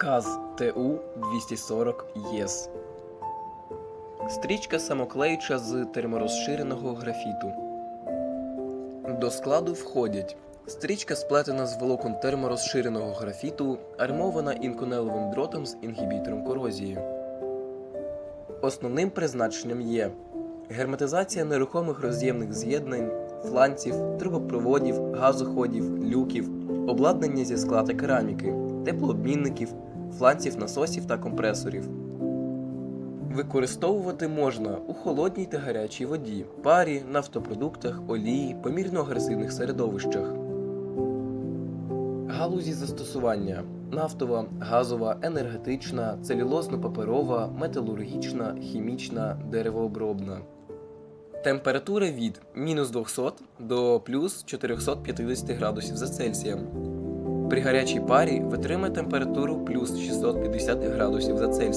КАЗ ТУ 240 ЄС. Стрічка самоклеюча з терморозширеного графіту. До складу входять стрічка сплетена з волокон терморозширеного графіту, армована інконеловим дротом з інгібітором корозії. Основним призначенням є герметизація нерухомих роз'ємних з'єднань, фланців, трубопроводів, газоходів, люків, обладнання зі скла та кераміки, теплообмінників, фланців насосів та компресорів. Використовувати можна у холодній та гарячій воді, парі, нафтопродуктах, олії, помірно агресивних середовищах. Галузі застосування нафтова, газова, енергетична, целюлозно-паперова, металургічна, хімічна, деревообробна. Температура від мінус 200 до плюс 450 градусів за Цельсієм. При гарячій парі витримає температуру плюс 650 градусів за Цельсієм.